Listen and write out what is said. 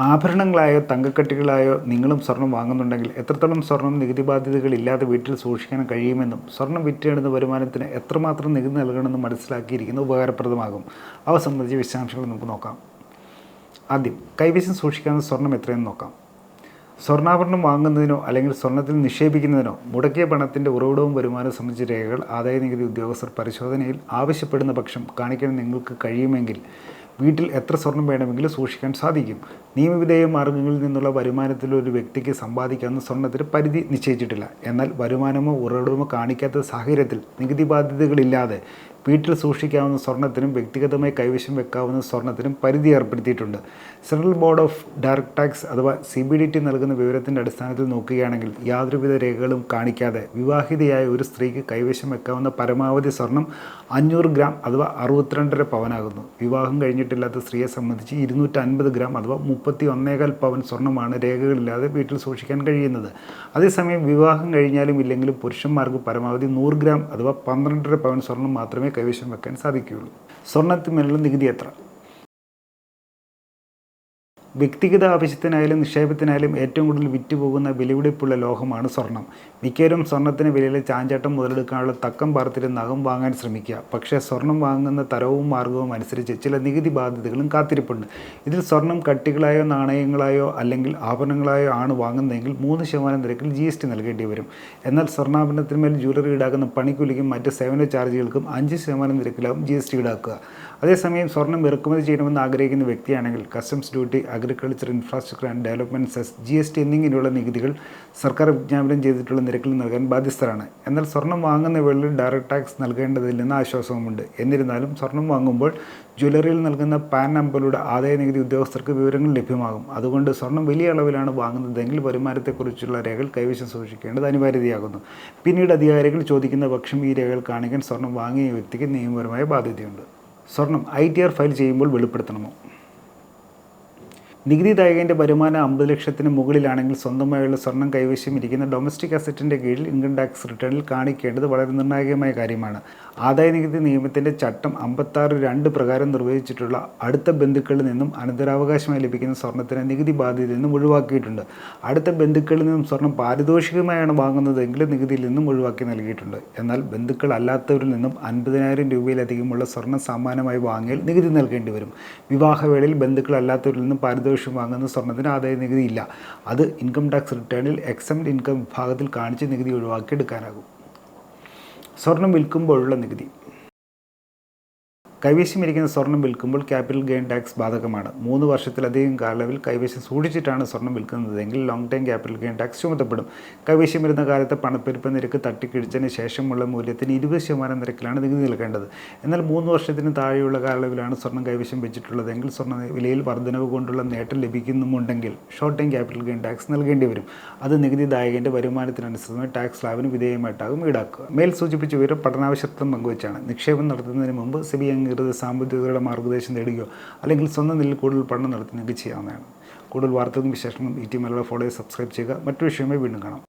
ആഭരണങ്ങളായോ തങ്കക്കട്ടികളായോ നിങ്ങളും സ്വർണം വാങ്ങുന്നുണ്ടെങ്കിൽ എത്രത്തോളം സ്വർണം നികുതി ബാധ്യതകളില്ലാതെ വീട്ടിൽ സൂക്ഷിക്കാൻ കഴിയുമെന്നും സ്വർണം വിറ്റെടുന്ന വരുമാനത്തിന് എത്രമാത്രം നികുതി നൽകണമെന്നും മനസ്സിലാക്കിയിരിക്കുന്നത് ഉപകാരപ്രദമാകും. അവ സംബന്ധിച്ച വിശദാംശങ്ങൾ നമുക്ക് നോക്കാം. ആദ്യം കൈവശം സൂക്ഷിക്കാവുന്ന സ്വർണം എത്രയെന്ന് നോക്കാം. സ്വർണാഭരണം വാങ്ങുന്നതിനോ അല്ലെങ്കിൽ സ്വർണത്തിൽ നിക്ഷേപിക്കുന്നതിനോ മുടക്കിയ പണത്തിന്റെ ഉറവിടവും വരുമാനവും സംബന്ധിച്ച രേഖകൾ ആദായ നികുതി ഉദ്യോഗസ്ഥർ പരിശോധനയിൽ ആവശ്യപ്പെടുന്ന പക്ഷം കാണിക്കാൻ നിങ്ങൾക്ക് കഴിയുമെങ്കിൽ വീട്ടിൽ എത്ര സ്വർണം വേണമെങ്കിലും സൂക്ഷിക്കാൻ സാധിക്കും. നിയമവിധേയ മാർഗങ്ങളിൽ നിന്നുള്ള വരുമാനത്തിൽ ഒരു വ്യക്തിക്ക് സമ്പാദിക്കാവുന്ന സ്വർണത്തിന് പരിധി നിശ്ചയിച്ചിട്ടില്ല. എന്നാൽ വരുമാനമോ ഉറവിടമോ കാണിക്കാത്ത സാഹചര്യത്തിൽ നികുതി ബാധ്യതകളില്ലാതെ വീട്ടിൽ സൂക്ഷിക്കാവുന്ന സ്വർണത്തിനും വ്യക്തിഗതമായി കൈവശം വെക്കാവുന്ന സ്വർണത്തിനും പരിധി ഏർപ്പെടുത്തിയിട്ടുണ്ട്. Central board of direct tax അഥവാ സി ബി ഡി ടി നൽകുന്ന വിവരത്തിന്റെ അടിസ്ഥാനത്തിൽ നോക്കുകയാണെങ്കിൽ യാതൊരുവിധ രേഖകളും കാണിക്കാതെ വിവാഹിതയായ ഒരു സ്ത്രീക്ക് കൈവശം വെക്കാവുന്ന പരമാവധി സ്വർണം അഞ്ഞൂറ് ഗ്രാം അഥവാ അറുപത്തിരണ്ടര പവനാകുന്നു. വിവാഹം കഴിഞ്ഞിട്ടില്ലാത്ത സ്ത്രീയെ സംബന്ധിച്ച് ഇരുന്നൂറ്റൻപത് ഗ്രാം അഥവാ മുപ്പത്തി ഒന്നേകാൽ പവൻ സ്വർണമാണ് രേഖകളില്ലാതെ വീട്ടിൽ സൂക്ഷിക്കാൻ കഴിയുന്നത്. അതേസമയം വിവാഹം കഴിഞ്ഞാലും ഇല്ലെങ്കിലും പുരുഷന്മാർക്ക് പരമാവധി നൂറ് ഗ്രാം അഥവാ പന്ത്രണ്ടര പവൻ സ്വർണം മാത്രമേ കൈവശം വെക്കാൻ സാധിക്കുകയുള്ളൂ. സ്വർണത്തിന്മേലുള്ള നികുതി എത്ര? വ്യക്തിഗത ആവശ്യത്തിനായാലും നിക്ഷേപത്തിനായാലും ഏറ്റവും കൂടുതൽ വിറ്റുപോകുന്ന വിലവിടിപ്പുള്ള ലോഹമാണ് സ്വർണം. മിക്കവരും സ്വർണത്തിന് വിലയിലെ ചാഞ്ചാട്ടം മുതലെടുക്കാനുള്ള തക്കം പാർത്തിട്ട് നഖം വാങ്ങാൻ ശ്രമിക്കുക. പക്ഷേ സ്വർണം വാങ്ങുന്ന തരവും മാർഗവും അനുസരിച്ച് ചില നികുതി ബാധ്യതകളും കാത്തിരിപ്പുണ്ട്. ഇതിൽ സ്വർണം കട്ടികളായോ നാണയങ്ങളായോ അല്ലെങ്കിൽ ആഭരണങ്ങളായോ ആണ് വാങ്ങുന്നതെങ്കിൽ മൂന്ന് ശതമാനം നിരക്കിൽ ജി എസ് ടി നൽകേണ്ടി വരും. എന്നാൽ സ്വർണാഭരണത്തിന്മേൽ ജ്വല്ലറി ഈടാക്കുന്ന പണിക്കൂലിക്കും മറ്റ് സേവന ചാർജുകൾക്കും അഞ്ച് ശതമാനം നിരക്കിലാവും ജി എസ് ടി ഈടാക്കുക. അതേസമയം സ്വർണം ഇറക്കുമതി ചെയ്യണമെന്ന് ആഗ്രഹിക്കുന്ന വ്യക്തിയാണെങ്കിൽ customs duty agriculture infrastructure and development cess G S T എന്നിങ്ങനെയുള്ള നികുതികൾ സർക്കാർ വിജ്ഞാപനം ചെയ്തിട്ടുള്ള നിരക്കിൽ നൽകാൻ ബാധ്യസ്ഥരാണ്. എന്നാൽ സ്വർണം വാങ്ങുന്ന വേളയിൽ ഡയറക്ട് ടാക്സ് നൽകേണ്ടതില്ലെന്ന ആശ്വാസവുമുണ്ട്. എന്നിരുന്നാലും സ്വർണം വാങ്ങുമ്പോൾ ജ്വല്ലറിയിൽ നൽകുന്ന പാൻ നമ്പറിലൂടെ ആദായ നികുതി ഉദ്യോഗസ്ഥർക്ക് വിവരങ്ങൾ ലഭ്യമാകും. അതുകൊണ്ട് സ്വർണം വലിയ അളവിലാണ് വാങ്ങുന്നതെങ്കിൽ വരുമാനത്തെക്കുറിച്ചുള്ള രേഖകൾ കൈവശം സൂക്ഷിക്കേണ്ടത് അനിവാര്യതയാകുന്നു. പിന്നീട് അധികാരികൾ ചോദിക്കുന്ന പക്ഷം ഈ രേഖകൾ കാണിക്കാൻ സ്വർണം വാങ്ങിയ വ്യക്തിക്ക് നിയമപരമായ ബാധ്യതയുണ്ട്. സ്വർണം ഐ ടി ആർ ഫയൽ ചെയ്യുമ്പോൾ വെളിപ്പെടുത്തണമോ നികുതിദായകന്റെ വരുമാനം അമ്പത് ലക്ഷത്തിന് മുകളിലാണെങ്കിൽ സ്വന്തമായുള്ള സ്വർണം കൈവശം ഇരിക്കുന്ന ഡൊമസ്റ്റിക് അസറ്റിന്റെ കീഴിൽ ഇൻകം ടാക്സ് റിട്ടേണിൽ കാണിക്കേണ്ടത് വളരെ നിർണായകമായ കാര്യമാണ്. ആദായ നികുതി നിയമത്തിന്റെ ചട്ടം അമ്പത്താറ് രണ്ട് പ്രകാരം നിർവഹിച്ചിട്ടുള്ള അടുത്ത ബന്ധുക്കളിൽ നിന്നും അനന്തരാവകാശമായി ലഭിക്കുന്ന സ്വർണത്തിന് നികുതി ബാധ്യതയിൽ നിന്നും ഒഴിവാക്കിയിട്ടുണ്ട്. അടുത്ത ബന്ധുക്കളിൽ നിന്നും സ്വർണം പാരിതോഷികമായാണ് വാങ്ങുന്നതെങ്കിൽ നികുതിയിൽ നിന്നും ഒഴിവാക്കി നൽകിയിട്ടുണ്ട്. എന്നാൽ ബന്ധുക്കൾ അല്ലാത്തവരിൽ നിന്നും അൻപതിനായിരം രൂപയിലധികമുള്ള സ്വർണം സമ്മാനമായി വാങ്ങിയാൽ നികുതി നൽകേണ്ടി വരും. വിവാഹവേളയിൽ ബന്ധുക്കൾ അല്ലാത്തവരിൽ നിന്നും പാരിതോഷികം വാങ്ങുന്ന സ്വർണത്തിന് ആദായ നികുതി ഇല്ല. അത് ഇൻകം ടാക്സ് റിട്ടേണിൽ എക്സംഡ് ഇൻകം വിഭാഗത്തിൽ കാണിച്ച് നികുതി ഒഴിവാക്കി എടുക്കാനാകും സ്വർണം വിൽക്കുമ്പോഴുള്ള നികുതി. കൈവശം ഇരിക്കുന്ന സ്വർണം വിൽക്കുമ്പോൾ ക്യാപിറ്റൽ ഗെയിൻ ടാക്സ് ബാധകമാണ്. മൂന്ന് വർഷത്തിലധികം കാലയളവിൽ കൈവശം സൂക്ഷിച്ചിട്ടാണ് സ്വർണം വിൽക്കുന്നതെങ്കിൽ long time capital gain tax ചുമത്തപ്പെടും കൈവശം വരുന്ന കാലത്ത് പണപ്പെരുപ്പ നിരക്ക് തട്ടിക്കിഴിച്ചതിന് ശേഷമുള്ള മൂല്യത്തിന് ഇരുപത് ശതമാനം നിരക്കിലാണ് നികുതി നൽകേണ്ടത് എന്നാൽ മൂന്ന് വർഷത്തിന് താഴെയുള്ള കാലയളവിലാണ് സ്വർണം കൈവശം വെച്ചിട്ടുള്ളതെങ്കിൽ സ്വർണ വിലയിൽ വർധനവ് കൊണ്ടുള്ള നേട്ടം ലഭിക്കുന്നുമുണ്ടെങ്കിൽ short time capital gain tax നൽകേണ്ടി വരും. അത് നികുതിദായകന്റെ വരുമാനത്തിനനുസൃതമായി ടാക്സ് ലാഭിന് വിധേയമായിട്ടാകും ഈടാക്കുക. മേൽ സൂചിപ്പിച്ച വിവരം പഠനാവശ്യത്വം പങ്കുവച്ചാണ്. നിക്ഷേപം നടത്തുന്നതിന് മുമ്പ് സെബി അംഗീകൃത സാമ്പത്തികരുടെ മാർഗനിർദ്ദേശം നേടുകയോ അല്ലെങ്കിൽ സ്വന്തം നിലയിൽ കൂടുതൽ പഠനം നടത്തി നിങ്ങൾക്ക് ചെയ്യാവുന്നതാണ്. കൂടുതൽ വാർത്തകളും വിശേഷങ്ങളും ഈ ടി മലയാളം ഫോളോ സബ്സ്ക്രൈബ് ചെയ്യുക. മറ്റു വിഷയമായി വീണ്ടും കാണാം.